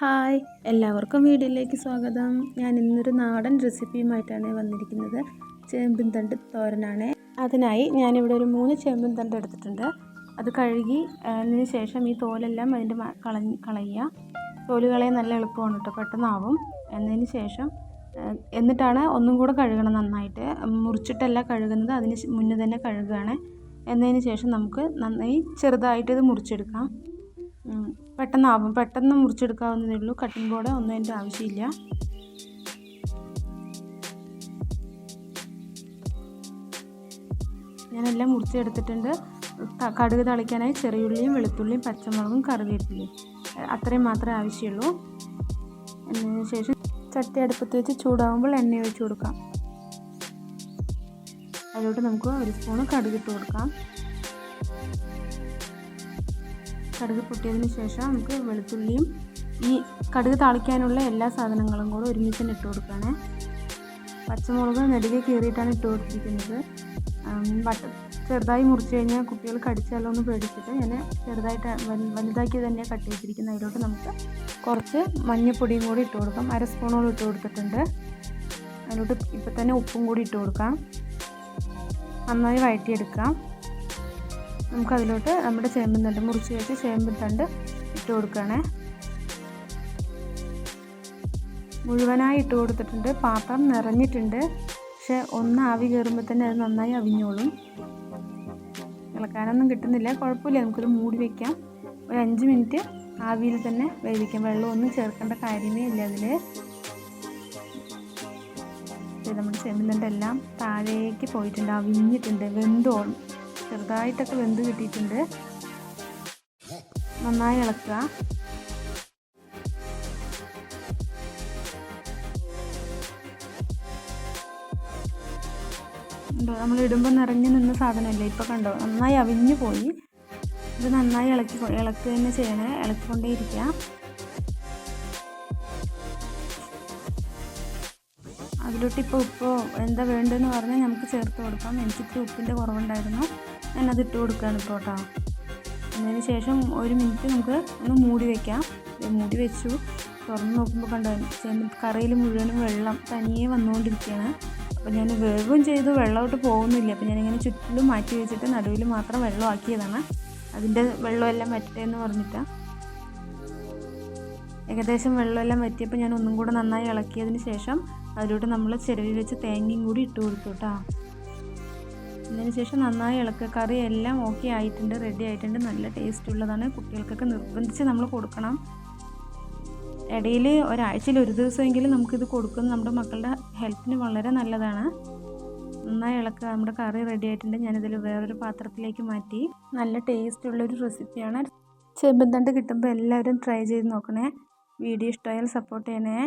Hi എല്ലാവർക്കും വീഡിയോയിലേക്ക് സ്വാഗതം. ഞാൻ ഇന്നൊരു നാടൻ റെസിപ്പിയുമായിട്ടാണ് വന്നിരിക്കുന്നത്. ചേമ്പിൻ തണ്ട് തോരനാണ്. അതിനായി ഞാനിവിടെ ഒരു മൂന്ന് ചേമ്പിൻ തണ്ട് എടുത്തിട്ടുണ്ട്. അത് കഴുകി അതിന് ശേഷം ഈ തോലെല്ലാം അതിന്റെ കളഞ്ഞ് കളയുക. തോൽ കളയാൻ നല്ല എളുപ്പമാണ് കേട്ടോ പെട്ടെന്നാവും. എന്നതിന് ശേഷം എന്നിട്ടാണ് ഒന്നും കൂടെ കഴുകണം നന്നായിട്ട്. മുറിച്ചിട്ടല്ല കഴുകുന്നത് അതിന് മുന്നേ തന്നെ കഴുകുകയാണ്. എന്നതിന് ശേഷം നമുക്ക് നന്നായി ചെറുതായിട്ട് ഇത് മുറിച്ചെടുക്കാം പെട്ടെന്നാവും. പെട്ടെന്ന് മുറിച്ചെടുക്കാവുന്നതേ ഉള്ളൂ. കട്ടിംഗ് ബോർഡ് ഒന്നും അതിന്റെ ആവശ്യമില്ല. ഞാനെല്ലാം മുറിച്ചെടുത്തിട്ടുണ്ട്. കടുക് തളിക്കാനായി ചെറിയുള്ളിയും വെളുത്തുള്ളിയും പച്ചമുളകും കറിവേപ്പിലയും. അത്രയും മാത്രമേ ആവശ്യമുള്ളൂ. എന്നതിന് ശേഷം ചട്ടി അടുപ്പത്ത് വെച്ച് ചൂടാകുമ്പോൾ എണ്ണ ഒഴിച്ചു കൊടുക്കാം. അതിലോട്ട് നമുക്ക് ഒരു സ്പൂണ് കടുകിട്ട് കൊടുക്കാം. കടുക് പൊട്ടിയതിന് ശേഷം നമുക്ക് വെളുത്തുള്ളിയും ഈ കടുക് താളിക്കാനുള്ള എല്ലാ സാധനങ്ങളും കൂടെ ഒരുമിച്ച് തന്നെ ഇട്ട് കൊടുക്കുകയാണ്. പച്ചമുളക് നെടുകെ കീറിയിട്ടാണ് ഇട്ട് കൊടുത്തിരിക്കുന്നത്. വട്ട ചെറുതായി മുറിച്ച് കഴിഞ്ഞാൽ കുട്ടികൾ കടിച്ചാലോ എന്ന് പേടിച്ചിട്ട് ഞാൻ ചെറുതായിട്ട് വലുതാക്കി തന്നെ കട്ട് ചെയ്തിരിക്കുന്ന അതിലോട്ട് നമുക്ക് കുറച്ച് മഞ്ഞൾപ്പൊടിയും കൂടി ഇട്ട് കൊടുക്കാം. അര സ്പൂണോളം ഇട്ട് കൊടുത്തിട്ടുണ്ട്. അതിലോട്ട് ഇപ്പം തന്നെ ഉപ്പും കൂടി ഇട്ട് കൊടുക്കാം. നന്നായി വഴറ്റിയെടുക്കാം. നമുക്കതിലോട്ട് നമ്മുടെ ചേമ്പിൻ തണ്ട് മുറിച്ച് വെച്ച് ചേമ്പിൻ തണ്ട് ഇട്ട് കൊടുക്കുകയാണേ. മുഴുവനായി ഇട്ട് കൊടുത്തിട്ടുണ്ട്. പാത്രം നിറഞ്ഞിട്ടുണ്ട്. പക്ഷെ ഒന്ന് ആവി കയറുമ്പോൾ തന്നെ അത് നന്നായി അവിഞ്ഞോളും. ഇളക്കാനൊന്നും കിട്ടുന്നില്ല. കുഴപ്പമില്ല. നമുക്കൊരു മൂടി വയ്ക്കാം ഒരു അഞ്ച് മിനിറ്റ് ആവിയിൽ തന്നെ വേവിക്കാം. വെള്ളമൊന്നും ചേർക്കേണ്ട കാര്യമേ ഇല്ല അതിൽ നമ്മുടെ ചെമ്പിന്റെ എല്ലാം താഴേക്ക് പോയിട്ടുണ്ട്. അവിഞ്ഞിട്ടുണ്ട്. വെന്തോ ചെറുതായിട്ടൊക്കെ വെന്ത് കിട്ടിയിട്ടുണ്ട്. നന്നായി ഇളക്കുക. നമ്മൾ ഇടുമ്പോൾ നിറഞ്ഞു നിന്ന സാധനമല്ലേ ഇപ്പോൾ കണ്ടോ? നന്നായി അവിഞ്ഞു പോയി. ഇത് നന്നായി ഇളക്കി ഇളക്കുക തന്നെ ചെയ്യണേ. അതിലോട്ട് ഇപ്പോൾ ഉപ്പോ എന്താ വേണ്ടതെന്ന് പറഞ്ഞാൽ നമുക്ക് ചേർത്ത് കൊടുക്കാം. എനിക്കിത്തിരി ഉപ്പിന്റെ കുറവുണ്ടായിരുന്നു. ഞാനത് ഇട്ട് കൊടുക്കുകയാണ് ഇപ്പോൾ കേട്ടോ അതിന് ശേഷം ഒരു മിനിറ്റ് നമുക്ക് ഒന്ന് മൂടി വയ്ക്കാം മൂടി വെച്ചു. തുറന്ന് നോക്കുമ്പോൾ കണ്ടോ കറിയിൽ മുഴുവനും വെള്ളം തനിയെ വന്നുകൊണ്ടിരിക്കുകയാണ് അപ്പോൾ ഞാൻ വേഗം ചെയ്ത്. വെള്ളമോട്ട് പോകുന്നില്ല. അപ്പോൾ ഞാനിങ്ങനെ ചുറ്റിലും മാറ്റി വെച്ചിട്ട് നടുവിൽ മാത്രം വെള്ളം ആക്കിയതാണ് അതിന്റെ വെള്ളമെല്ലാം വറ്റട്ടെ എന്ന് പറഞ്ഞിട്ടാണ് ഏകദേശം വെള്ളമെല്ലാം വറ്റിയപ്പോൾ ഞാൻ ഒന്നും കൂടെ നന്നായി ഇളക്കിയതിന് ശേഷം അതിലോട്ട് നമ്മൾ ചിരവി വെച്ച് തേങ്ങയും കൂടി ഇട്ട് കൊടുത്തു കേട്ടോ. അതിന് ശേഷം നന്നായി ഇളക്കുക. കറി എല്ലാം ഓക്കെ ആയിട്ടുണ്ട് റെഡി ആയിട്ടുണ്ട്. നല്ല ടേസ്റ്റ് ഉള്ളതാണ്. കുട്ടികൾക്കൊക്കെ നിർബന്ധിച്ച് നമ്മൾ കൊടുക്കണം. ഇടയിൽ ഒരാഴ്ചയിൽ ഒരു ദിവസമെങ്കിലും നമുക്കിത് കൊടുക്കുന്നത് നമ്മുടെ മക്കളുടെ ഹെൽത്തിന് വളരെ നല്ലതാണ്. നന്നായി ഇളക്കുക. നമ്മുടെ കറി റെഡി ആയിട്ടുണ്ട്. ഞാനിതിൽ വേറൊരു പാത്രത്തിലേക്ക് മാറ്റി. നല്ല ടേസ്റ്റ് ഉള്ളൊരു റെസിപ്പിയാണ് ചെമ്പന്തണ്ട് കിട്ടുമ്പോൾ എല്ലാവരും ട്രൈ ചെയ്ത് നോക്കണേ. വീഡിയോ ഇഷ്ടമായാൽ സപ്പോർട്ട് ചെയ്യണേ.